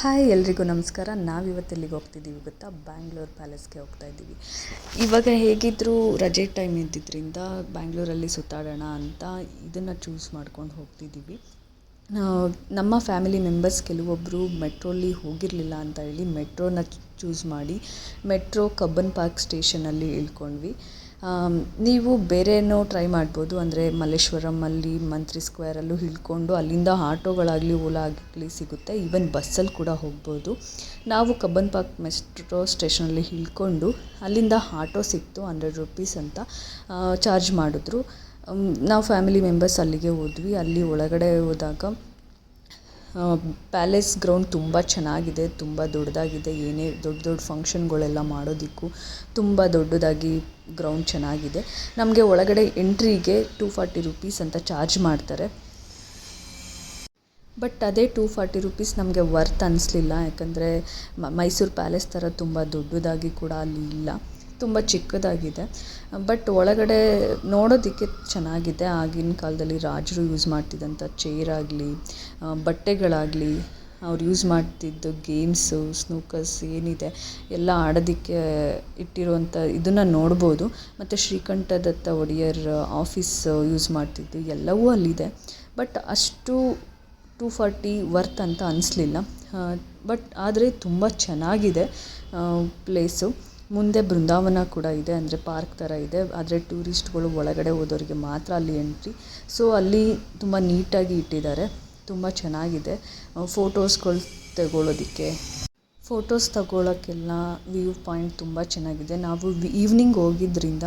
Hi ಎಲ್ರಿಗೂ ನಮಸ್ಕಾರ. ನಾವಿವತ್ತು ಎಲ್ಲಿಗೆ ಹೋಗ್ತಿದ್ದೀವಿ ಗೊತ್ತಾ? ಬ್ಯಾಂಗ್ಳೂರ್ ಪ್ಯಾಲೇಸ್ಗೆ ಹೋಗ್ತಾ ಇದ್ದೀವಿ. ಇವಾಗ ಹೇಗಿದ್ದರೂ ರಜೆ ಟೈಮ್ ಇದ್ದಿದ್ದರಿಂದ ಬ್ಯಾಂಗ್ಳೂರಲ್ಲಿ ಸುತ್ತಾಡೋಣ ಅಂತ ಇದನ್ನು ಚೂಸ್ ಮಾಡ್ಕೊಂಡು ಹೋಗ್ತಿದ್ದೀವಿ. ನಮ್ಮ ಫ್ಯಾಮಿಲಿ ಮೆಂಬರ್ಸ್ ಕೆಲವೊಬ್ಬರು ಮೆಟ್ರೋಲಿ ಹೋಗಿರಲಿಲ್ಲ ಅಂತ ಹೇಳಿ ಮೆಟ್ರೋನ ಚೂಸ್ ಮಾಡಿ ಮೆಟ್ರೋ ಕಬ್ಬನ್ ಪಾರ್ಕ್ ಸ್ಟೇಷನಲ್ಲಿ ಇಳ್ಕೊಂಡ್ವಿ. ನೀವು ಬೇರೆನೋ ಟ್ರೈ ಮಾಡ್ಬೋದು. ಅಂದರೆ ಮಲ್ಲೇಶ್ವರಮಲ್ಲಿ ಮಂತ್ರಿ ಸ್ಕ್ವೇರಲ್ಲೂ ಇಳ್ಕೊಂಡು ಅಲ್ಲಿಂದ ಆಟೋಗಳಾಗಲಿ, ಓಲಾ ಆಗಲಿ ಸಿಗುತ್ತೆ. ಈವನ್ ಬಸ್ಸಲ್ಲಿ ಕೂಡ ಹೋಗ್ಬೋದು. ನಾವು ಕಬ್ಬನ್ ಪಾರ್ಕ್ ಮೆಟ್ರೋ ಸ್ಟೇಷನಲ್ಲಿ ಇಳ್ಕೊಂಡು ಅಲ್ಲಿಂದ ಆಟೋ ಸಿಕ್ತು ಹಂಡ್ರೆಡ್ ರುಪೀಸ್ ಅಂತ ಚಾರ್ಜ್ ಮಾಡಿದ್ರು. ನಾವು ಫ್ಯಾಮಿಲಿ ಮೆಂಬರ್ಸ್ ಅಲ್ಲಿಗೆ ಹೋದ್ವಿ. ಅಲ್ಲಿ ಒಳಗಡೆ ಹೋದಾಗ ಪ್ಯಾಲೇಸ್ ಗ್ರೌಂಡ್ ತುಂಬ ಚೆನ್ನಾಗಿದೆ, ತುಂಬ ದೊಡ್ಡದಾಗಿದೆ, ಏನೇ ದೊಡ್ಡ ದೊಡ್ಡ ಫಂಕ್ಷನ್ಗಳೆಲ್ಲ ಮಾಡೋದಕ್ಕೂ ತುಂಬ ದೊಡ್ಡದಾಗಿ ಗ್ರೌಂಡ್ ಚೆನ್ನಾಗಿದೆ. ನಮಗೆ ಒಳಗಡೆ ಎಂಟ್ರಿಗೆ ಟೂ ಫಾರ್ಟಿ ರುಪೀಸ್ ಅಂತ ಚಾರ್ಜ್ ಮಾಡ್ತಾರೆ. ಬಟ್ ಅದೇ ಟೂ ಫಾರ್ಟಿ ರುಪೀಸ್ ನಮಗೆ ವರ್ತ್ ಅನ್ನಿಸ್ಲಿಲ್ಲ ಯಾಕಂದರೆ ಮೈಸೂರು ಪ್ಯಾಲೇಸ್ ಥರ ತುಂಬ ದೊಡ್ಡದಾಗಿ ಕೂಡ ಅಲ್ಲಿ ಇಲ್ಲ. ತುಂಬ ಚಿಕ್ಕದಾಗಿದೆ. ಬಟ್ ಒಳಗಡೆ ನೋಡೋದಕ್ಕೆ ಚೆನ್ನಾಗಿದೆ. ಆಗಿನ ಕಾಲದಲ್ಲಿ ರಾಜರು ಯೂಸ್ ಮಾಡ್ತಿದ್ದಂಥ ಚೇರ್ ಆಗಲಿ ಬಟ್ಟೆಗಳಾಗಲಿ, ಅವ್ರು ಯೂಸ್ ಮಾಡ್ತಿದ್ದು ಗೇಮ್ಸು, ಸ್ನೂಕರ್ಸ್ ಏನಿದೆ, ಎಲ್ಲ ಆಡೋದಕ್ಕೆ ಇಟ್ಟಿರುವಂಥ ಇದನ್ನು ನೋಡ್ಬೋದು. ಮತ್ತು ಶ್ರೀಕಂಠದತ್ತ ಒಡೆಯರ್ ಆಫೀಸ್ ಯೂಸ್ ಮಾಡ್ತಿದ್ದು ಎಲ್ಲವೂ ಅಲ್ಲಿದೆ. ಬಟ್ ಅಷ್ಟು ಟೂ ಫಾರ್ಟಿ ವರ್ತ್ ಅಂತ ಅನಿಸ್ಲಿಲ್ಲ. ಬಟ್ ಆದರೆ ತುಂಬ ಚೆನ್ನಾಗಿದೆ ಪ್ಲೇಸು. ಮುಂದೆ ಬೃಂದಾವನ ಕೂಡ ಇದೆ, ಅಂದರೆ ಪಾರ್ಕ್ ಥರ ಇದೆ. ಆದರೆ ಟೂರಿಸ್ಟ್ಗಳು ಒಳಗಡೆ ಹೋದೋರಿಗೆ ಮಾತ್ರ ಅಲ್ಲಿ ಎಂಟ್ರಿ. ಸೊ, ಅಲ್ಲಿ ತುಂಬ ನೀಟಾಗಿ ಇಟ್ಟಿದ್ದಾರೆ. ತುಂಬ ಚೆನ್ನಾಗಿದೆ. ಫೋಟೋಸ್ಗಳು ತಗೊಳ್ಳೋದಕ್ಕೆ ಫೋಟೋಸ್ ತಗೊಳ್ಳೋಕ್ಕೆಲ್ಲ ವ್ಯೂ ಪಾಯಿಂಟ್ ತುಂಬ ಚೆನ್ನಾಗಿದೆ. ನಾವು ಈವ್ನಿಂಗ್ ಹೋಗಿದ್ದರಿಂದ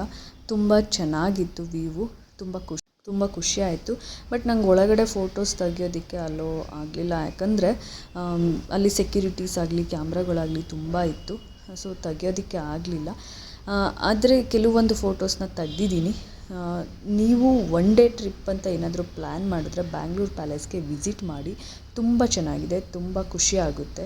ತುಂಬ ಚೆನ್ನಾಗಿತ್ತು ವ್ಯೂವು ತುಂಬ ಖುಷಿ ತುಂಬ ಖುಷಿ ಆಯಿತು. ಬಟ್ ನಂಗೆ ಒಳಗಡೆ ಫೋಟೋಸ್ ತೆಗಿಯೋದಕ್ಕೆ ಅಲೋ ಆಗಲಿಲ್ಲ. ಯಾಕಂದರೆ ಅಲ್ಲಿ ಸೆಕ್ಯೂರಿಟೀಸ್ ಆಗಲಿ, ಕ್ಯಾಮ್ರಾಗಳಾಗಲಿ ತುಂಬ ಇತ್ತು. ಸೊ ತೆಗಿಯೋದಕ್ಕೆ ಆಗಲಿಲ್ಲ. ಆದರೆ ಕೆಲವೊಂದು ಫೋಟೋಸ್ನ ತೆಗ್ದಿದ್ದೀನಿ. ನೀವು ಒನ್ ಡೇ ಟ್ರಿಪ್ ಅಂತ ಏನಾದರೂ ಪ್ಲ್ಯಾನ್ ಮಾಡಿದ್ರೆ ಬ್ಯಾಂಗ್ಳೂರ್ ಪ್ಯಾಲೇಸ್ಗೆ ವಿಸಿಟ್ ಮಾಡಿ, ತುಂಬ ಚೆನ್ನಾಗಿದೆ, ತುಂಬ ಖುಷಿ ಆಗುತ್ತೆ.